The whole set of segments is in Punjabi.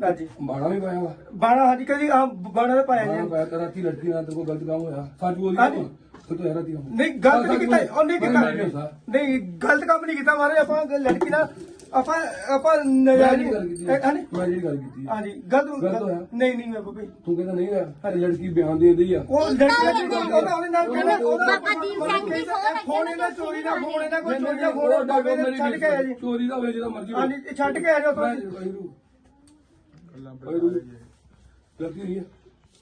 ਹਾਂਜੀ। ਬਾਣਾ ਵੀ ਪਾਇਆ ਵਾ। ਬਾਣਾ ਹਾਂਜੀ ਕਦੀ ਆ ਬਾਣਾ ਦਾ ਪਾਇਆ ਬਾਣਾ ਜੀ ਪਾਇਆ ਤਾਂ ਰਾਤੀ ਲੜਕੀ ਨਾਲ ਤੇਰੇ ਕੋਲ ਗਲਤ ਕੰਮ ਹੋਇਆ। ਸੱਚ ਬੋਲੀ ਹਾਂਜੀ। ਤੂੰ ਤਾਂ ਰਾਤੀ ਨਹੀਂ ਗਲਤ ਨਹੀਂ ਕੀਤਾ ਉਹ ਨਹੀਂ ਕੀਤਾ। ਨਹੀਂ ਕੀਤਾ। ਨਹੀਂ ਗਲਤ ਕੰਮ ਨਹੀਂ ਕੀਤਾ ਮਾਰੇ ਆਪਾਂ ਲੜਕੀ ਨਾਲ ਆਪਾਂ ਆਪਾਂ ਮੈਂ ਨਜਾਇਜ਼ ਜਿਹੜੀ ਗੱਲ ਕੀਤੀ ਇਹ- ਹਾਂਜੀ? ਮੈਂ ਜਿਹੜੀ ਗੱਲ ਕੀਤੀ ਹਾਂਜੀ ਗਲਤ ਗਲਤ ਹੋਇਆ? ਨਹੀਂ ਨਹੀਂ ਮੈਂ ਬਾਬਾ ਜੀ ਤੂੰ ਕਹਿੰਦਾ ਨਹੀਂ ਹੋਇਆ ਲੜਕੀ ਬਿਆਨ ਦੇ ਰਹੀ ਆ। ਉਹ ਲੜਕੀ ਦਾ ਉਹਦਾ ਉਹਦੇ ਨਾਲ ਕਹਿੰਦਾ ਉਹਦਾ ਬਾਬਾ ਦੀਪ ਸਿੰਘ ਦੀ ਫੋਨ ਫੋਨ ਇਹਨਾਂ ਚੋਰੀ ਦਾ ਫੋਨ ਇਹਨਾਂ ਕੋਈ ਚੋਰੀ ਦਾ ਫੋਨ ਬਾਬੇ ਨੇ ਛੱਡ ਕੇ ਆਇਆ ਜੀ। ਚੋਰੀ ਦਾ ਹੋਵੇ ਜਿਹਦਾ ਮਰਜ਼ੀ ਹੋਵੇ। ਹਾਂਜੀ ਇਹ ਛੱਡ ਕੇ ਆਇਆ ਮੈਂ ਜੀ ਵਾਹਿਗੁਰੂ ਵਾਹਿਗੁਰੂ ਗਲਤੀ ਹੋਈ ਹੈ?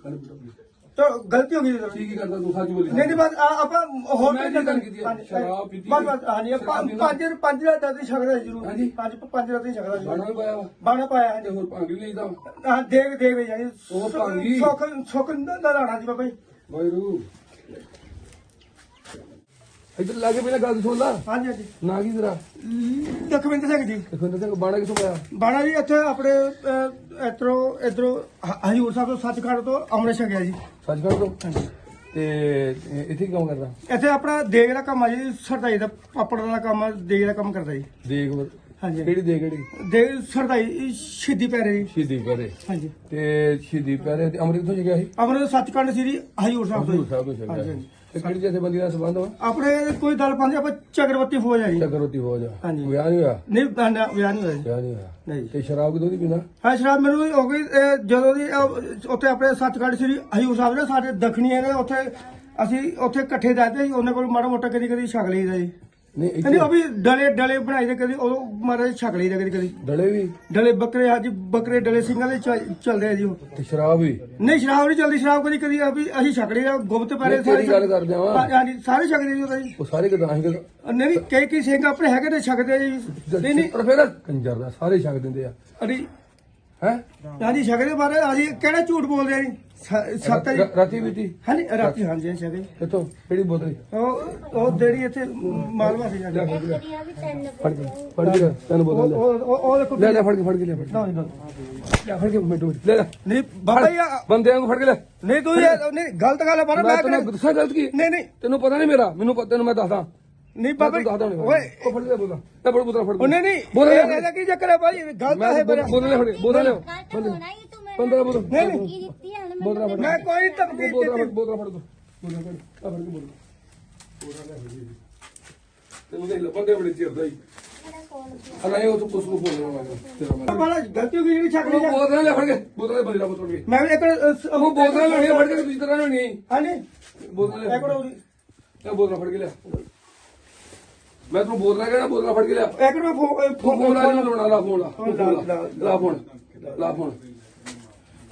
ਕੱਲ ਬੁੱਟਾ ਪਲੀਜ਼ ਤਾਂ ਗਲਤੀ ਹੋ ਗਈ ਜੀ ਤੁਹਾਡੀ। ਠੀਕ ਹੀ ਕਰਦਾ ਤੂੰ ਸੱਚ ਬੋਲੀ। ਨਹੀਂ ਨਹੀਂ ਬਸ ਆ- ਆਪਾਂ ਹੋਰ ਮੈਂ ਕੀ ਗੱਲ ਕੀਤੀ ਹੈ? ਹਾਂਜੀ, ਸ਼ਰਾਬ ਪੀਤੀ ਬਸ ਬਸ ਹਾਂਜੀ ਸ਼ਰਾਬ ਪੰਜ? ਪੰਜ ਪੰਜ ਦਾ ਛਕਦਾ ਜਰੂਰ। ਹਾਂਜੀ। ਪੰਜ ਪੰਜ ਦਾ ਦਰਦੀ ਛਕਦਾ ਬਾਣਾ ਜਰੂਰ ਵੀ ਪਾਇਆ ਵਾ। ਬਾਣਾ ਪਾਇਆ ਤੇ ਹਾਂਜੀ ਹੋਰ ਭੰਗ ਵੀ ਲਈਦਾ ਹਾਂ ਦੇਖ ਦੇਖ ਵੇ ਜਾਨੀ ਉਹ ਭਾਂਗੀ। ਸੁੱਖ ਸੁੱਖ ਦਾ ਲਾਣਾ ਜੀ ਬਾਬਾ ਜੀ। ਵਾਹਿਗੁਰੂ ਇੱਧਰ ਲਾ ਕੇ ਪਹਿਲਾਂ ਗੱਲ ਸੁਣ ਲਾ। ਹਾਂਜੀ ਹਾਂਜੀ। ਨਾ ਕੀ ਤੇਰਾ? ਲਖਵਿੰਦਰ ਸਿੰਘ ਜੀ। ਦੇਖੋ ਤੇ ਬਾਣਾ ਕਿਥੋਂ ਪਾਇਆ? ਬਾਣਾ ਜੀ ਇੱਥੇ ਆਪਣੇ ਇਧਰੋਂ ਇਧਰੋਂ ਹਜੂਰ ਸਾਹਿਬ ਤੋਂ ਸੱਚਖੰਡ ਤੋਂ ਅੰਮ੍ਰਿਤ ਛਕਿਆ ਜੀ। ਸੱਚਖੰਡ ਤੋਂ? ਤੇ ਇਹ- ਇੱਥੇ ਕੰਮ ਕਰਦਾ? ਇੱਥੇ ਆਪਣਾ ਦੇਗ ਦਾ ਕੰਮ ਆ ਜੀ ਸਰਦਾਈ ਦਾ ਪਾਪੜ ਦਾ ਕੰਮ ਆ ਦੇਗ ਦਾ ਕੰਮ ਕਰਦਾ ਜੀ। ਦੇਖ ਹਾਂਜੀ। ਕਿਹੜੀ ਦੇ ਕਿਹੜੀ? ਦੇਗ ਸਰਦਾਈ ਸ਼ਹੀਦੀ ਪੈ ਰਹੀ ਸ਼ਹੀਦੀ ਪਰੇ। ਹਾਂਜੀ। ਤੇ ਸ਼ਹੀਦੀ ਪਰੇ ਤੇ ਅੰਮ੍ਰਿਤ ਤੋਂ ਗਿਆ ਸੀ? ਅੰਮ੍ਰਿਤ ਸੱਚਖੰਡ ਹਜੂਰ ਸਾਹਿਬ ਤੋਂ ਹਜ਼ੂਰ ਜੀ। ਸਾਹਿਬ ਤੋਂ ਹਾਂਜੀ, ਸੀ ਹਾਂਜੀ। ਤੇ ਕਿਹੜੀ ਜਥੇਬੰਦੀ ਦਾ ਸੰਬੰਧ ਵਾ? ਆਪਣੇ ਕੋਈ ਦਲ ਪਾਉਂਦੇ ਆਪਾਂ ਚੱਕਰਵਰਤੀ ਫੌਜ ਆ ਜੀ। ਚੱਕਰੋਤੀ ਹੋ ਜਾ ਹਾਂਜੀ। ਵਿਆਹ ਨਹੀਂ ਹੋਇਆ? ਨਹੀਂ ਨਾ, ਨਾ, ਵਿਆਹ ਨਹੀਂ ਹੋਇਆ ਜੀ। ਵਿਆਹ ਨਹੀਂ ਹੋਇਆ। ਨਹੀਂ। ਤੇ ਸ਼ਰਾਬ ਕਿਦੋਂ ਦੀ ਪੀਣਾ ਹਾਂ ਸ਼ਰਾਬ ਮੈਨੂੰ ਹੋ ਗਈ ਇਹ ਜਦੋਂ ਦੀ ਉੱਥੇ ਆਪਣੇ ਸੱਚਖੰਡ ਸ੍ਰੀ ਹਜੂਰ ਸਾਹਿਬ ਨੇ ਸਾਡੇ ਦੱਖਣੀ ਹੈਗੇ ਉੱਥੇ ਅਸੀਂ ਉੱਥੇ ਇਕੱਠੇ ਜਾਂਦੇ ਸੀ ਉਹਨਾਂ ਕੋਲ ਮਾੜਾ ਮੋਟਾ ਕਦੀ ਕਦੀ ਛਕ ਲਈਦਾ ਜੀ। ਨਹੀਂ ਨਹੀਂ ਇੱਥੇ ਉਹ ਵੀ ਡਲੇ ਡਲੇ ਬਣਾਈ ਦੇ ਕਦੀ ਉਹ ਮਾਰੇ ਛਕ ਲਈਦਾ ਕਦੀ ਕਦੀ। ਡਲੇ ਵੀ। ਡਲੇ ਬੱਕਰੇ ਹਾਂਜੀ ਬੱਕਰੇ ਡਲੇ ਸਿੰਘਾਂ ਦੇ ਚੱਲ- ਚੱਲਦੇ ਆ ਜੀ ਉਹ। ਤੇ ਸ਼ਰਾਬ ਵੀ। ਨਹੀਂ ਸ਼ਰਾਬ ਨਹੀਂ ਚੱਲਦੀ ਸ਼ਰਾਬ ਕਦੀ ਕਦੀ ਅਭੀ ਅਸੀਂ ਛਕ ਲਈਦਾ ਗੁਪਤ ਪੈਰੇ ਤੇਰੀ ਗੱਲ ਕਰਦੇ ਵਾਂ। ਹਾਂ- ਹਾਂਜੀ ਸਾਰੇ ਛਕਦੇ ਜੀ ਉਹਦਾ ਜੀ। ਉਹ ਸਾਰੇ ਕਿਦਾਂ ਅਸੀਂ ਨਹੀਂ ਨਹੀਂ ਕਈ ਕਈ ਸਿੰਘ ਆਪਣੇ ਹੈਗੇ ਨੇ ਛਕਦੇ ਆ ਜੀ। ਨਹੀਂ ਨਹੀਂ। ਪਰ ਫਿਰ ਕੰਜਰ ਦਾ ਸਾਰੇ ਛਕ ਦਿੰਦੇ ਆ। ਅੜੀ ਹੈ? ਹਾਂਜੀ ਛਕਦੇ ਬਾਰੇ ਅਸੀਂ ਕਿਹੜਾ ਝੂਠ ਬੋਲਦੇ ਆ ਜੀ? ਸ- ਸੱਤ ਜੀ। ਰਾਤੀ ਬੀਤੀ ਹਾਂਜੀ ਰਾਤੀ ਹਾਂਜੀ ਹਾਂਜੀ ਛਕਦੇ ਕਿੱਥੋਂ? ਕਿਹੜੀ ਬੋਤਲ? ਉਹ ਉਹ ਜਿਹੜੀ ਇੱਥੇ ਮਾਲਵਾ ਸੀ ਜਾਂਦੇ ਕੁੜੀਆਂ ਵੀ ਤਿੰਨ ਫੜ ਕੇ ਫੜ ਕੇ ਲੈ, ਤੈਨੂੰ ਉਹ ਬੋਤਲ ਲੈ। ਉਹ ਉਹ- ਉਹ ਦੇਖੋ ਲੈ ਲੈ ਫੜ ਕੇ ਫੜ ਕੇ ਲੈ ਫੜ ਕੇ। ਨਾ ਨਾ ਲੈ ਫੜ ਕੇ ਮਿੰਟੋ ਮਿੰਟ ਲੈ ਲੈ। ਨਹੀਂ ਬਾਬਾ ਜੀ ਆ- ਬੰਦਿਆਂ ਨੂੰ ਫੜ ਕੇ ਲੈ। ਨਹੀਂ ਤੂੰ ਇਹ ਨਹੀਂ ਗਲਤ ਗੱਲ ਹੈ ਪਰ ਮੈਂ ਮੈਂ ਤੈਨੂੰ ਕਿਹੜਾ- ਗੁੱਸਾ ਗਲਤ ਕੀ? ਨਹੀਂ ਨਹੀਂ। ਤੈਨੂੰ ਪਤਾ ਨਹੀਂ ਮੇਰਾ। ਮੈਨੂੰ ਪਤਾ ਤੈਨੂੰ ਮੈਂ ਦੱਸਦਾ। ਨਹੀਂ ਬਾਬਾ ਓਏ ਉਹ ਫੜ ਲੈ ਬੋਤਲ ਲੈ ਫੜ ਬੋਤਲ ਫੜ ਉਹ ਨਹੀਂ ਨਹੀਂ ਬੋਤਲ ਇਹ- ਲੈ ਇਹਦਾ ਕੀ ਚੱਕਰ ਹੈ ਭਾਈ ਗਲਤ ਹੈ ਪਰ ਬੋਤਲ ਲੈ ਫੜ ਬੋਤਲ ਲੈ ਤਾਂ ਹੀ ਤੂੰ ਪੰਦਰਾਂ ਬੋਤਲ ਨਹੀਂ ਨਹੀਂ ਕੀ ਦਿੱਤੀ ਹਣ ਬੋਤਲ ਫੜ ਮੈਂ ਕੋਈ ਬੋਤਲ ਫੜ ਦਿੱਤੀ ਬੋਤਲ ਫੜ ਦੋ ਬੋਤਲ ਫੜ ਆ ਫੜ ਕੇ ਬੋਤਲ ਬੋਤਲ ਲੈ ਫੜ ਕੇ। ਤੈਨੂੰ ਦੇਖ ਲੈ ਬੰਦੇ ਬੜੇ ਚਿਰ ਦਾ ਹੀ ਨਹੀਂ ਉਹ ਤੋਂ ਪੁੱਛ ਕੋ ਬੋਲਣਾ ਮੈਂ ਤੇਰਾ ਮੈਂ ਬਾਬਾ ਗਲਤੀ ਹੋ ਗਈ ਜਿਹੜੀ ਛਕ ਲਈ ਬੋਤਲ ਲੈ ਫੜ ਕੇ ਬੋਤਲ ਲੈ ਬੰਦੇ ਦਾ ਬੋਤਲ ਕੇ ਮੈਂ ਵੀ ਇੱਕ ਉਹ ਬੋਤਲ ਲੈਣੀ ਫੜ ਕੇ ਦੂਜੀ ਤਰ੍ਹਾਂ ਲੈਣੀ ਆ। ਹਾਂਜੀ ਬੋਤਲ ਲੈ ਇੱਕ ਬੋਤਲ ਫੜ ਕੇ ਲਿਆ ਮੈਂ ਤੈਨੂੰ ਬੋਤਲ ਕਹਿਣਾ ਬੋਤਲ ਫੜ ਕੇ ਲਿਆ। ਇੱਕ ਮਿੰਟ ਫੋ- ਫੋਨ ਫੋ- ਫੋਨ ਲਾ ਨੂੰ ਲਾਉਣਾ ਲਾ ਫੋਨ ਲਾ। ਫੋਨ ਲਾ ਲਾ ਫੋਨ ਲਾ ਫੋਨ।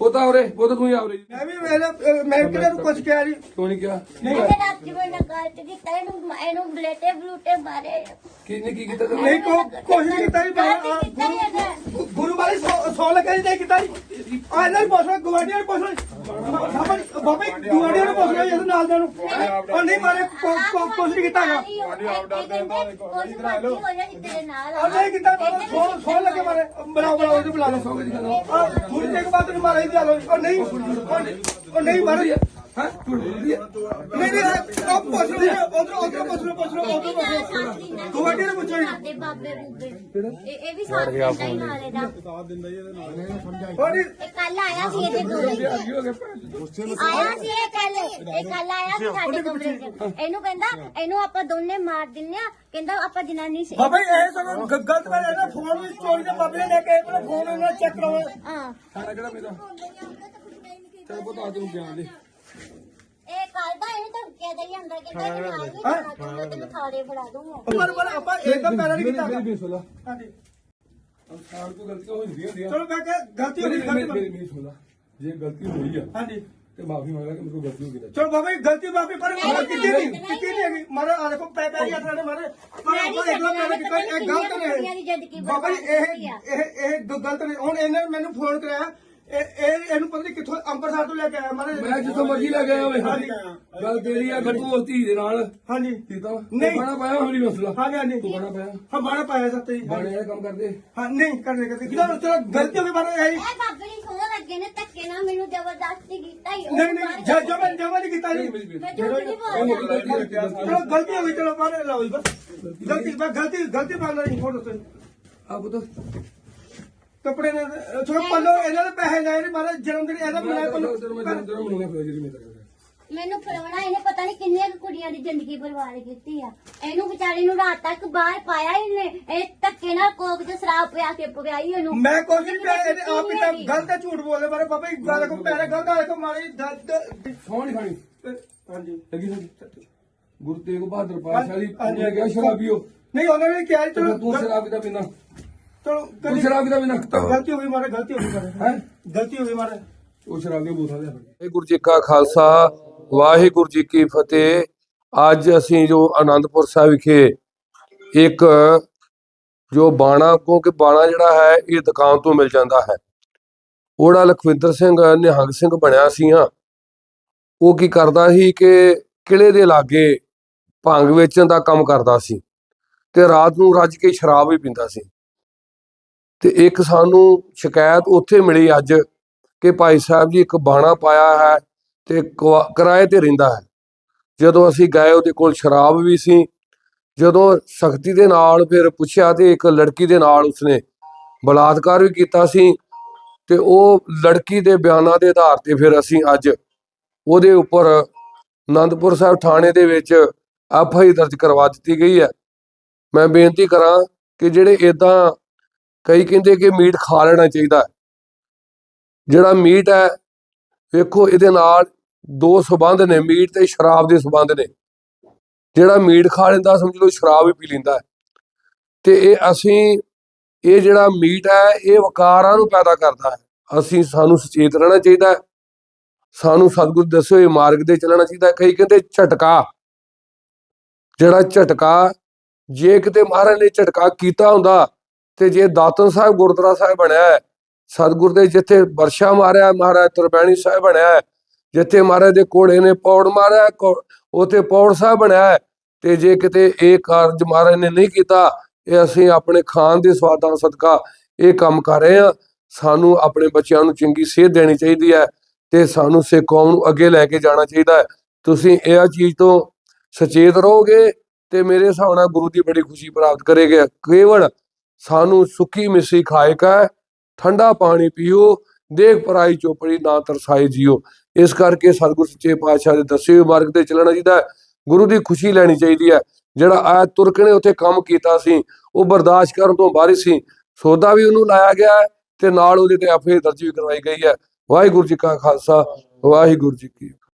ਪੋਤਾ ਉਰੇ ਪੋਤਾ ਤੂੰ ਹੀ ਆ ਉਰੇ ਮੈਂ ਵੀ ਵੇਖ ਮੈਂ ਕਿਹੜਾ ਨੂੰ ਕੁਝ ਕਿਹਾ ਜੀ ਕਿਉਂ ਨਹੀਂ। ਕਿਹਾ ਰਾਤ ਜਿਵੇਂ ਨਾ ਗਲਤ ਕੀਤਾ ਇਹਨੂੰ ਇਹਨੂੰ ਬਲੇਟੇ ਬਲੂਟੇ ਮਾਰੇ। ਕਿਹਨੇ ਕੀ ਕੀਤਾ ਤੈਨੂੰ? ਨਹੀਂ ਕੋ ਕੋਸ਼ਿਸ਼ ਕੀਤਾ ਜੀ ਗੁਰੂ- ਗੁਰੂ ਵਾਲੀ ਸੌ ਲੱਗੇ ਜੀ ਨਹੀਂ ਕੀਤਾ ਜੀ। ਆ ਇਹਨਾਂ ਨੂੰ ਪੁੱਛ ਗਵਾਂਢੀਆਂ ਨੂੰ ਪੁੱਛ ਬਾਬਾ ਜੀ ਬਾਬਾ ਜੀ ਨੂੰ ਪੁੱਛ ਲਓ ਜੀ ਨਾਲ ਦੇ ਨੂੰ ਉਹ ਨਹੀਂ ਮਾਰੇ ਕੋ- ਕੋ- ਕੁਛ ਨਹੀਂ ਕੀਤਾ ਹੈਗਾ ਨਾਲ ਉਹ ਨਹੀਂ ਕੀਤਾ ਸੌ ਸੌ ਲੱਗੇ ਮਾਰੇ ਬੁਲਾਓ ਬੁਲਾਓ ਇਹਨੂੰ ਬੁਲਾ ਲਓ ਆ ਥੋੜੀ ਦੇਰ ਬਾਅਦ ਨੂੰ ਮਾਰੇ ਜੀ ਲਓ ਉਹ ਨਹੀਂ ਉਹ ਨਹੀਂ- ਉਹ ਨਹੀਂ ਮਾਰੇ ਹਾਂ? ਝੂਠ ਬੋਲਦੀ ਹੈ ਨਹੀਂ ਨਹੀਂ ਉਹ ਪੁੱਛ ਲਓ। ਉਧਰ ਉਧਰ ਪੁੱਛ ਲਓ ਪੁੱਛ ਲਓ ਉਧਰ ਪੁੱਛ ਲਓ। ਗਵਾਂਢੀਆਂ ਨੂੰ ਪੁੱਛੋ ਜੀ। ਸਾਡੇ ਬਾਬੇ ਬੂਬੇ ਇਹ ਇਹ ਵੀ ਸਾਥ ਦਿੰਦਾ ਹੀ ਨਾਲੇ ਦਾ। ਉਹ ਨਹੀਂ ਇਹ ਕੱਲ ਆਇਆ ਸੀ ਇਹਦੇ ਦੋਵੇਂ ਆਇਆ ਸੀ ਇਹ ਕੱਲ ਇਹ ਕੱਲ ਆਇਆ ਸੀ ਸਾਡੇ ਕਮਰੇ 'ਚ। ਇਹਨੂੰ ਕਹਿੰਦਾ ਇਹਨੂੰ ਆਪਾਂ ਦੋਨੇ ਮਾਰ ਦਿੰਨੇ ਆ ਕਹਿੰਦਾ ਆਪਾਂ ਜਨਾਨੀ ਸੀ ਬਾਬਾ ਇਹ ਸਗੋਂ ਗ- ਗਲਤ ਗੱਲ ਹੈ। ਨਾ ਫੋਨ ਵੀ ਚੋਰੀ ਦੇ ਬਾਬੇ ਨੇ ਲੈ ਕੇ ਆਪਣਾ ਫੋਨ ਉਹਨਾਂ ਚੈੱਕ ਕਰੋ ਹਾਂ। ਖਾਣਾ ਕਿਹੜਾ ਮੇਰਾ? ਤੇਰੇ ਪਤਾ ਤੂੰ ਗਿਆਨ ਦੇ। ਇਹ ਕੱਲ ਦਾ ਇਹਨੂੰ ਧਮਕੀਆਂ ਦੇਈ ਜਾਂਦਾ ਕਹਿੰਦਾ ਇਹ ਨਾਲ ਨਹੀਂ ਖਾਣਾ ਚਾਹੁੰਦਾ ਤੇ ਮੈਂ ਖਾੜੇ ਫੜਾ ਦੂੰਗਾ। ਪਰ ਪਰ ਆਪਾਂ ਇੱਕਦਮ ਪੈਰਾ ਨਹੀਂ ਕੀਤਾ ਮੇਰੀ ਬੇਸੋਲਾ ਹਾਂਜੀ। ਸਾਲ ਤੋਂ ਗਲਤੀਆਂ ਹੋ ਜਾਂਦੀਆਂ ਹੁੰਦੀਆਂ ਚਲੋ ਮੈਂ ਕਿਹਾ ਗਲਤੀ ਹੋ ਗਈ ਮੇਰੀ ਗਲਤੀ ਮੇਰੀ ਮੇਰੀ ਸੁਣ ਲਾ। ਜੇ ਗਲਤੀ ਹੋਈ ਆ ਹਾਂਜੀ। ਤੇ ਮਾਫੀ ਮੰਗ ਲੈ ਕਿ ਮੇਰੇ ਕੋਲ ਗਲਤੀ ਹੋ ਗਈ ਤਾਂ। ਚਲੋ ਬਾਬਾ ਜੀ ਗਲਤੀ ਮਾਫੀ ਪਰ ਮੈਂ ਕੀਤੀ ਨਹੀਂ ਕੀਤੀ ਨਹੀਂ ਹੈਗੀ? ਮਾਰੇ ਆ ਦੇਖੋ ਪੈ ਪੈ ਯਾਤਰਾ ਨੇ ਮਾਰੇ। ਪਰ ਆਪਾਂ ਇੱਕਦਮ ਪੈਰਾ ਕੀਤਾ ਇਹ ਗਲਤ ਨੇ ਬਾਬਾ ਜੀ ਇਹ ਇਹ ਇਹ ਗ- ਗਲਤ ਨੇ ਹੁਣ ਇਹਨੇ ਮੈਨੂੰ ਫੋਨ ਕਰਾਇਆ ਇਹ ਇਹ ਇਹਨੂੰ ਪਤਾ ਨਹੀਂ ਕਿੱਥੋਂ ਅੰਮ੍ਰਿਤਸਰ ਤੋਂ ਲੈ ਕੇ ਆਇਆ ਮਾਰੇ ਮੈਂ ਜਿੱਥੋਂ ਮਰਜ਼ੀ ਲੈ ਗਿਆ ਹੋਵੇ ਹਾਂਜੀ। ਗੱਲ ਤੇਰੀ ਆ ਗੱਟੂ ਉਸ ਧੀ ਦੇ ਨਾਲ। ਹਾਂਜੀ। ਆ? ਨਹੀਂ। ਬਾਣਾ ਪਾਇਆ ਹੋਣੀ ਮਸਲਾ? ਹਾਂਜੀ ਹਾਂਜੀ। ਤੂੰ ਬਾਣਾ ਪਾਇਆ? ਹਾਂ ਬਾਣਾ ਪਾਇਆ ਸੱਤੇ ਜੀ। ਬਾਣੇ ਵਾਲੇ ਕੰਮ ਕਰਦੇ? ਹਾਂ ਨਹੀਂ ਕਰਦੇ ਕਰਦੇ। ਕਿਦਾਂ ਚਲੋ ਗਲਤੀ ਹੋ ਗਈ ਮਾਰੇ ਇਹ ਇਹ ਬਾਬੇ ਨੇ ਸੋਹ ਲੱਗੇ ਨੇ ਧੱਕੇ ਨਾਲ ਮੈਨੂੰ ਜ਼ਬਰਦਸਤੀ ਕੀਤਾ ਹੀ। ਨਹੀਂ ਨਹੀਂ ਜਦ ਜਮਨ ਜਮਨ ਨਹੀਂ ਕੀਤਾ ਜੀ। ਮੈਂ ਝੂਠ ਨਹੀਂ ਉਹ ਬੋਲਦਾ। ਚਲੋ ਗਲਤੀ ਹੋ ਗਈ ਚਲੋ ਮਾਰੇ ਲਾਓ ਜੀ ਬਸ। ਗਲਤੀ ਬਸ ਗਲਤੀ ਗਲਤੀ ਮੰਨ ਲਈ ਫੋਟੋ ਤੇ ਆ ਪੁੱਤ। ਕੱਪੜੇ ਨੇ ਚਲੋ ਪੱਲੋ ਇਹਨਾਂ ਦੇ ਪੈਸੇ ਲੈ ਨੇ ਮਾਰੇ ਜਨਮ ਦਿਨ ਇਹਦਾ ਮਿਲਿਆ ਪੱਲੋ ਤੈਨੂੰ ਮੈਂ ਜਨਮ ਦਿਨ ਮਨਾਉਣਾ ਫਿਰ ਜਿਹੜੀ ਮੈਂ ਤੇਰੇ ਮੈਨੂੰ ਫੜਾਉਣਾ ਇਹਨੇ ਪਤਾ ਨਹੀਂ ਕਿੰਨੀਆਂ ਕੁ ਕੁੜੀਆਂ ਦੀ ਜ਼ਿੰਦਗੀ ਬਰਬਾਦ ਕੀਤੀ ਆ। ਇਹਨੂੰ ਵਿਚਾਰੀ ਨੂੰ ਰਾਤ ਤੱਕ ਬਾਹਰ ਪਾਇਆ ਹੀ ਨੇ ਇਹ ਧੱਕੇ ਨਾਲ ਕੋਕ ਤੇ ਸ਼ਰਾਬ ਪਿਆ ਕੇ ਪਗਾਈ ਉਹਨੂੰ ਮੈਂ ਕੁਛ ਨਹੀਂ ਪਿਆ ਇਹਨੇ ਆਪ ਹੀ ਤਾਂ ਗਲਤ ਹੈ, ਝੂਠ ਬੋਲਦੇ ਮਾਰੇ ਬਾਬਾ ਜੀ ਗੱਲ ਕੋ ਪੈਰੇ ਗਲਤ ਆਲੇ ਕੋ ਮਾਰੀ ਦਰਦ। ਸੌਂ ਨਹੀਂ ਖਾਣੀ ਹਾਂਜੀ। ਲੱਗੀ ਲੱਗੀ ਗੁਰੂ ਤੇਗ ਬਹਾਦਰ ਪਾਤਸ਼ਾਹ ਦੀ ਉਹਨੇ ਕਿਹਾ ਸ਼ਰਾਬੀਓ। ਨਹੀਂ ਉਹਨਾਂ ਨੇ ਕਿਹਾ ਜੀ, ਤੇ ਚਲੋ ਤੂੰ ਸ਼ਰਾਬ ਕਿਦਾ ਪੀਂਦਾ। ਚਲੋ ਤੂੰ ਸ਼ਰਾਬ ਕਿਦਾ ਪੀਂਦਾ ਗਲਤੀ ਹੋ ਗਈ ਮਾਰੇ ਗਲਤੀ ਹੋ ਗਈ ਮਾਰੇ। ਹੈ? ਗਲਤੀ ਹੋ ਗਈ ਮਾਰੇ। ਉਹ ਸ਼ਰਾਬ ਦੀ ਬੋਤਲ ਲਿਆ ਵਾਹਿਗੁਰੂ ਜੀ ਕਾ ਖਾਲਸਾ ਵਾਹਿਗੁਰੂ ਜੀ ਕੀ ਫਤਿਹ। ਅੱਜ ਅਸੀਂ ਜੋ ਆਨੰਦਪੁਰ ਸਾਹਿਬ ਵਿਖੇ ਇੱਕ ਜੋ ਬਾਣਾ ਕਿਉਂਕਿ ਬਾਣਾ ਜਿਹੜਾ ਹੈ ਇਹ ਦੁਕਾਨ ਤੋਂ ਮਿਲ ਜਾਂਦਾ ਹੈ। ਉਹੜਾ ਲਖਵਿੰਦਰ ਸਿੰਘ ਨਿਹੰਗ ਸਿੰਘ ਬਣਿਆ ਸੀ ਹਾਂ ਉਹ ਕੀ ਕਰਦਾ ਸੀ ਕਿ ਕਿਲੇ ਦੇ ਲਾਗੇ ਭੰਗ ਵੇਚਣ ਦਾ ਕੰਮ ਕਰਦਾ ਸੀ। ਤੇ ਰਾਤ ਨੂੰ ਰੱਜ ਕੇ ਸ਼ਰਾਬ ਵੀ ਪੀਂਦਾ ਸੀ। ਤੇ ਇੱਕ ਸਾਨੂੰ ਸ਼ਿਕਾਇਤ ਉੱਥੇ ਮਿਲੀ ਅੱਜ ਕਿ ਭਾਈ ਸਾਹਿਬ ਜੀ ਇੱਕ ਬਾਣਾ ਪਾਇਆ ਹੈ ਤੇ ਕੁਆ- ਕਿਰਾਏ ਤੇ ਰਹਿੰਦਾ ਹੈ। ਜਦੋਂ ਅਸੀਂ ਗਏ ਉਹਦੇ ਕੋਲ ਸ਼ਰਾਬ ਵੀ ਸੀ, ਜਦੋਂ ਸਖਤੀ ਦੇ ਨਾਲ ਫਿਰ ਪੁੱਛਿਆ ਤੇ ਇੱਕ ਲੜਕੀ ਦੇ ਨਾਲ ਉਸਨੇ ਬਲਾਤਕਾਰ ਵੀ ਕੀਤਾ ਸੀ ਤੇ ਉਹ ਲੜਕੀ ਦੇ ਬਿਆਨਾਂ ਦੇ ਆਧਾਰ ਤੇ ਫਿਰ ਅਸੀਂ ਅੱਜ ਉਹਦੇ ਉੱਪਰ ਆਨੰਦਪੁਰ ਸਾਹਿਬ ਥਾਣੇ ਦੇ ਵਿੱਚ ਐਫ ਆਈ ਦਰਜ ਕਰਵਾ ਦਿੱਤੀ ਗਈ ਹੈ। ਮੈਂ ਬੇਨਤੀ ਕਰਾਂ ਕਿ ਜਿਹੜੇ ਇਦਾਂ ਕਈ ਕਹਿੰਦੇ ਕਿ ਮੀਟ ਖਾ ਲੈਣਾ ਚਾਹੀਦਾ ਜਿਹੜਾ ਮੀਟ ਹੈ, ਵੇਖੋ ਇਹਦੇ ਨਾਲ ਦੋ ਸਬੰਧ ਨੇ, ਮੀਟ ਤੇ ਸ਼ਰਾਬ ਦੇ ਸਬੰਧ ਨੇ। ਜਿਹੜਾ ਮੀਟ ਖਾ ਲੈਂਦਾ, ਸਮਝ ਲਓ ਸ਼ਰਾਬ ਵੀ ਪੀ ਲੈਂਦਾ ਤੇ ਇਹ ਅਸੀਂ, ਇਹ ਜਿਹੜਾ ਮੀਟ ਹੈ, ਇਹ ਵਕਾਰਾਂ ਨੂੰ ਪੈਦਾ ਕਰਦਾ ਹੈ। ਅਸੀਂ, ਸਾਨੂੰ ਸੁਚੇਤ ਰਹਿਣਾ ਚਾਹੀਦਾ ਹੈ। ਸਾਨੂੰ ਸਤਿਗੁਰ ਦੱਸੇ ਹੋਏ ਮਾਰਗ ਦੇ ਚੱਲਣਾ ਚਾਹੀਦਾ ਕਈ ਕਹਿੰਦੇ ਝਟਕਾ। ਜਿਹੜਾ ਝਟਕਾ, ਜੇ ਕਿਤੇ ਮਹਾਰਾਜ ਨੇ ਝਟਕਾ ਕੀਤਾ ਹੁੰਦਾ ਤੇ ਜੇ ਦਾਤਨ ਸਾਹਿਬ ਗੁਰਦੁਆਰਾ ਸਾਹਿਬ ਬਣਿਆ ਹੈ, ਸਤਿਗੁਰ ਦੇ ਜਿੱਥੇ ਵਰਸ਼ਾ ਮਾਰਿਆ ਮਹਾਰਾਜ ਤਰਬੈਣੀ ਸਾਹਿਬ ਬਣਿਆ ਹੈ, ਜਿੱਥੇ ਮਹਾਰਾਜ ਦੇ ਕੋੜੇ ਨੇ ਪੌੜ ਮਾਰਿਆ ਕੋ- ਉੱਥੇ ਪੌੜ ਸਾਹਿਬ ਬਣਿਆ ਹੈ, ਤੇ ਜੇ ਕਿਤੇ ਇਹ ਕਾਰਜ ਮਹਾਰਾਜ ਨੇ ਨਹੀਂ ਕੀਤਾ, ਇਹ ਅਸੀਂ ਆਪਣੇ ਖਾਨ ਦੇ ਸਵਾਦਾਂ ਸਦਕਾ ਇਹ ਕੰਮ ਕਰ ਰਹੇ ਹਾਂ। ਸਾਨੂੰ ਆਪਣੇ ਬੱਚਿਆਂ ਨੂੰ ਚੰਗੀ ਸਿਹਤ ਦੇਣੀ ਚਾਹੀਦੀ ਹੈ ਤੇ ਸਾਨੂੰ ਸਿੱਖ ਕੌਮ ਨੂੰ ਅੱਗੇ ਲੈ ਕੇ ਜਾਣਾ ਚਾਹੀਦਾ ਹੈ। ਤੁਸੀਂ ਇਹ ਚੀਜ਼ ਤੋਂ ਸਚੇਤ ਰਹੋਗੇ ਤੇ ਮੇਰੇ ਹਿਸਾਬ ਨਾਲ ਗੁਰੂ ਦੀ ਬੜੀ ਖੁਸ਼ੀ ਪ੍ਰਾਪਤ ਕਰੇਗੇ। ਕੇਵਲ ਸਾਨੂੰ ਸੁੱਕੀ ਮਿੱਸੀ ਖਾਇਕ ਹੈ ਠੰਡਾ ਪਾਣੀ ਪੀਓ, ਦੇਖ ਪਰਾਈ ਚੋਪੜੀ ਨਾ ਤਰਸਾਏ ਜੀਓ। ਇਸ ਕਰਕੇ ਸਤਿਗੁਰ ਸੱਚੇ ਪਾਤਸ਼ਾਹ ਦੇ ਦੱਸੇ ਹੋਏ ਮਾਰਗ ਤੇ ਚੱਲਣਾ ਚਾਹੀਦਾ ਹੈ। ਗੁਰੂ ਦੀ ਖੁਸ਼ੀ ਲੈਣੀ ਚਾਹੀਦੀ ਹੈ। ਜਿਹੜਾ ਆ ਤੁਰਕ ਨੇ ਉੱਥੇ ਕੰਮ ਕੀਤਾ ਸੀ, ਉਹ ਬਰਦਾਸ਼ਤ ਕਰਨ ਤੋਂ ਬਾਹਰ ਸੀ। ਸੌਦਾ ਵੀ ਉਹਨੂੰ ਲਾਇਆ ਗਿਆ ਹੈ ਤੇ ਨਾਲ ਉਹਦੇ ਤੇ ਐਫਏ ਦਰਜ ਵੀ ਕਰਵਾਈ ਗਈ ਹੈ। ਵਾਹਿਗੁਰੂ ਜੀ ਕਾ ਖਾਲਸਾ, ਵਾਹਿਗੁਰੂ ਜੀ ਕੀ